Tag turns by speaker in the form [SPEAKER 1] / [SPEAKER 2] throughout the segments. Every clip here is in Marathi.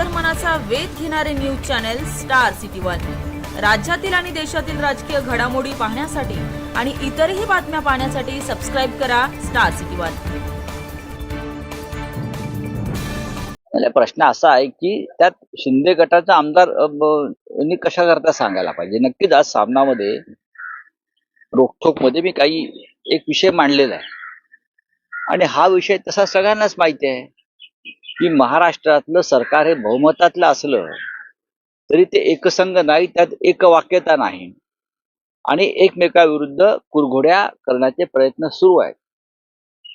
[SPEAKER 1] अंतर्मनाचा वेध घेणारे news channel star city one. राज्यातील आणि देशातील राजकीय घडामोडी पाहण्यासाठी आणि इतरही बातम्या पाहण्यासाठी सबस्क्राईब करा स्टार सिटी वन.
[SPEAKER 2] प्रश्न असा आहे की त्यात शिंदे गटाचा आमदार कशा करता सांगायला पाहिजे? नक्कीच आज सामनामध्ये रोखोकमध्ये मी काही एक विषय मांडलेला आहे. आणि हा विषय तसा सगळ्यांनाच माहिती आहे. की महाराष्ट्रातलं सरकार हे बहुमतातलं असलं तरी ते एकसंघ नाही त्यात एकवाक्यता नाही. आणि एकमेकाविरुद्ध कुरघोड्या करण्याचे प्रयत्न सुरू आहेत.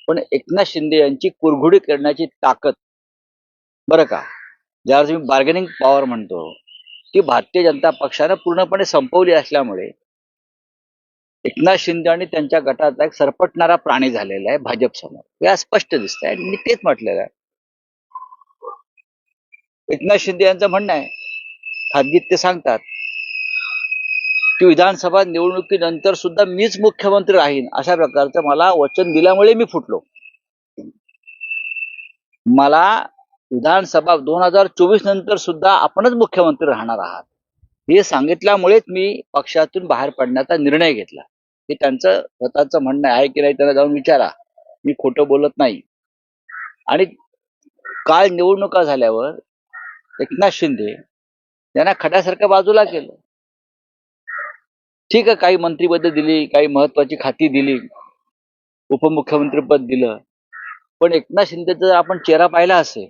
[SPEAKER 2] पण एकनाथ शिंदे यांची कुरघोडी करण्याची ताकद बरं का? ज्यावर तुम्ही बार्गेनिंग पॉवर म्हणतो ती भारतीय जनता पक्षानं पूर्णपणे संपवली असल्यामुळे एकनाथ शिंदे आणि त्यांच्या गटाचा एक सरपटणारा प्राणी झालेला आहे भाजप समोर हे स्पष्ट दिसतंय आणि मी तेच म्हटलेलं आहे. एकनाथ शिंदे यांचं म्हणणं आहे. खाजगीत ते सांगतात. की विधानसभा निवडणुकीनंतर सुद्धा मीच मुख्यमंत्री राहीन अशा प्रकारचं मला वचन दिल्यामुळे मी फुटलो. मला विधानसभा दोन हजार चोवीस नंतर सुद्धा आपणच मुख्यमंत्री राहणार आहात. हे सांगितल्यामुळेच मी पक्षातून बाहेर पडण्याचा निर्णय घेतला. हे त्यांचं स्वतःचं म्हणणं आहे की नाही त्यांना जाऊन विचारा. मी खोटं बोलत नाही. आणि काल निवडणुका झाल्यावर एकनाथ शिंदे. यांना खड्यासारखं बाजूला केलं. ठीक आहे काही मंत्रीपद दिली काही महत्वाची खाती दिली. उपमुख्यमंत्रीपद दिलं. पण एकनाथ शिंदेचा आपण चेहरा पाहिला असेल